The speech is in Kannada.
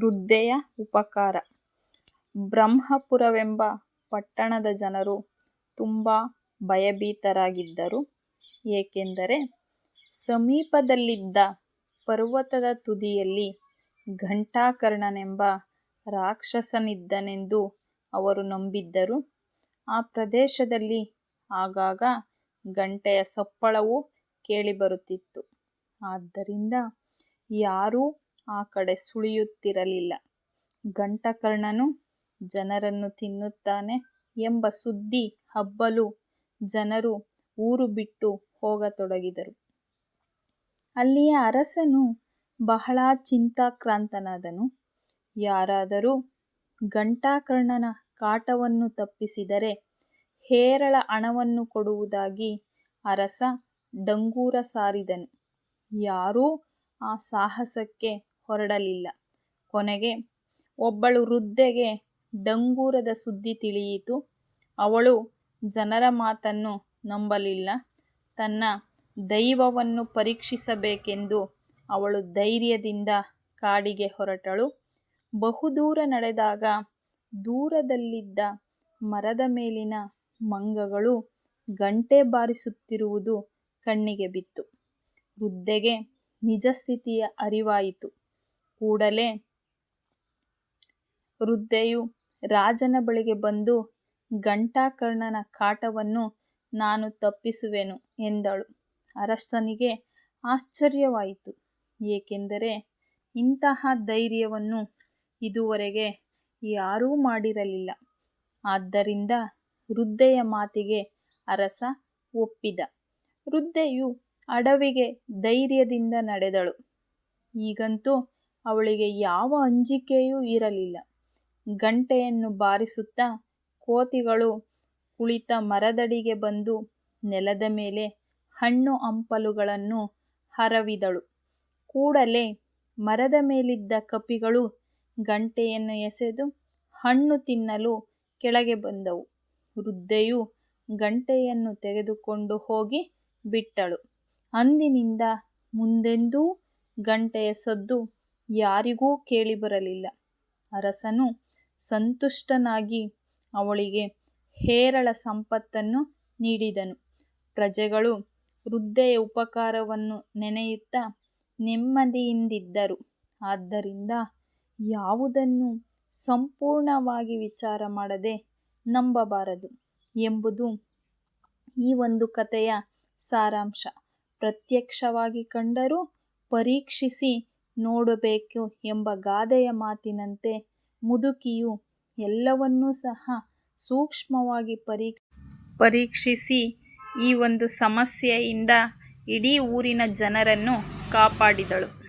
ವೃದ್ಧೆಯ ಉಪಕಾರ. ಬ್ರಹ್ಮಪುರವೆಂಬ ಪಟ್ಟಣದ ಜನರು ತುಂಬ ಭಯಭೀತರಾಗಿದ್ದರು. ಏಕೆಂದರೆ ಸಮೀಪದಲ್ಲಿದ್ದ ಪರ್ವತದ ತುದಿಯಲ್ಲಿ ಘಂಟಾಕರ್ಣನೆಂಬ ರಾಕ್ಷಸನಿದ್ದನೆಂದು ಅವರು ನಂಬಿದ್ದರು. ಆ ಪ್ರದೇಶದಲ್ಲಿ ಆಗಾಗ ಗಂಟೆಯ ಸಪ್ಪಳವು ಕೇಳಿಬರುತ್ತಿತ್ತು. ಆದ್ದರಿಂದ ಯಾರೂ ಆ ಕಡೆ ಸುಳಿಯುತ್ತಿರಲಿಲ್ಲ. ಘಂಟಕರ್ಣನು ಜನರನ್ನು ತಿನ್ನುತ್ತಾನೆ ಎಂಬ ಸುದ್ದಿ ಹಬ್ಬಲು ಜನರು ಊರು ಬಿಟ್ಟು ಹೋಗತೊಡಗಿದರು. ಅಲ್ಲಿಯ ಅರಸನು ಬಹಳ ಚಿಂತಾಕ್ರಾಂತನಾದನು. ಯಾರಾದರೂ ಘಂಟಾಕರ್ಣನ ಕಾಟವನ್ನು ತಪ್ಪಿಸಿದರೆ ಹೇರಳ ಹಣವನ್ನು ಕೊಡುವುದಾಗಿ ಅರಸ ಡಂಗೂರ ಸಾರಿದನು. ಯಾರೂ ಆ ಸಾಹಸಕ್ಕೆ ಹೊರಡಲಿಲ್ಲ. ಕೊನೆಗೆ ಒಬ್ಬಳು ವೃದ್ಧೆಗೆ ಡಂಗೂರದ ಸುದ್ದಿ ತಿಳಿಯಿತು. ಅವಳು ಜನರ ಮಾತನ್ನು ನಂಬಲಿಲ್ಲ. ತನ್ನ ದೈವವನ್ನು ಪರೀಕ್ಷಿಸಬೇಕೆಂದು ಅವಳು ಧೈರ್ಯದಿಂದ ಕಾಡಿಗೆ ಹೊರಟಳು. ಬಹುದೂರ ನಡೆದಾಗ ದೂರದಲ್ಲಿದ್ದ ಮರದ ಮೇಲಿನ ಮಂಗಗಳು ಗಂಟೆ ಬಾರಿಸುತ್ತಿರುವುದು ಕಣ್ಣಿಗೆ ಬಿತ್ತು. ವೃದ್ಧೆಗೆ ನಿಜ ಸ್ಥಿತಿಯ ಅರಿವಾಯಿತು. ಕೂಡಲೇ ವೃದ್ಧೆಯು ರಾಜನ ಬಳಿಗೆ ಬಂದು ಘಂಟಾಕರ್ಣನ ಕಾಟವನ್ನು ನಾನು ತಪ್ಪಿಸುವೆನು ಎಂದಳು. ಅರಸ್ತನಿಗೆ ಆಶ್ಚರ್ಯವಾಯಿತು. ಏಕೆಂದರೆ ಇಂತಹ ಧೈರ್ಯವನ್ನು ಇದುವರೆಗೆ ಯಾರೂ ಮಾಡಿರಲಿಲ್ಲ. ಆದ್ದರಿಂದ ವೃದ್ಧೆಯ ಮಾತಿಗೆ ಅರಸ ಒಪ್ಪಿದ. ವೃದ್ಧೆಯು ಅಡವಿಗೆ ಧೈರ್ಯದಿಂದ ನಡೆದಳು. ಈಗಂತೂ ಅವಳಿಗೆ ಯಾವ ಅಂಜಿಕೆಯೂ ಇರಲಿಲ್ಲ. ಗಂಟೆಯನ್ನು ಬಾರಿಸುತ್ತಾ ಕೋತಿಗಳು ಕುಳಿತ ಮರದಡಿಗೆ ಬಂದು ನೆಲದ ಮೇಲೆ ಹಣ್ಣು ಹಂಪಲುಗಳನ್ನು ಹರವಿದಳು. ಕೂಡಲೇ ಮರದ ಮೇಲಿದ್ದ ಕಪಿಗಳು ಗಂಟೆಯನ್ನು ಎಸೆದು ಹಣ್ಣು ತಿನ್ನಲು ಕೆಳಗೆ ಬಂದವು. ವೃದ್ಧೆಯು ಗಂಟೆಯನ್ನು ತೆಗೆದುಕೊಂಡು ಹೋಗಿ ಬಿಟ್ಟಳು. ಅಂದಿನಿಂದ ಮುಂದೆಂದೂ ಗಂಟೆಯ ಸದ್ದು ಯಾರಿಗೂ ಕೇಳಿಬರಲಿಲ್ಲ. ಅರಸನು ಸಂತುಷ್ಟನಾಗಿ ಅವಳಿಗೆ ಹೇರಳ ಸಂಪತ್ತನ್ನು ನೀಡಿದನು. ಪ್ರಜೆಗಳು ವೃದ್ಧೆಯ ಉಪಕಾರವನ್ನು ನೆನೆಯುತ್ತಾ ನೆಮ್ಮದಿಯಿಂದಿದ್ದರು. ಆದ್ದರಿಂದ ಯಾವುದನ್ನು ಸಂಪೂರ್ಣವಾಗಿ ವಿಚಾರ ಮಾಡದೆ ನಂಬಬಾರದು ಎಂಬುದು ಈ ಒಂದು ಕಥೆಯ ಸಾರಾಂಶ. ಪ್ರತ್ಯಕ್ಷವಾಗಿ ಕಂಡರೂ ಪರೀಕ್ಷಿಸಿ ನೋಡಬೇಕು ಎಂಬ ಗಾದೆಯ ಮಾತಿನಂತೆ ಮುದುಕಿಯು ಎಲ್ಲವನ್ನೂ ಸಹ ಸೂಕ್ಷ್ಮವಾಗಿ ಪರೀ, ಪರೀಕ್ಷಿಸಿ ಈ ಒಂದು ಸಮಸ್ಯೆಯಿಂದ ಇಡೀ ಊರಿನ ಜನರನ್ನು ಕಾಪಾಡಿದಳು.